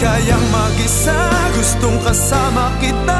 kayang mag-isa. Gustong kasama kita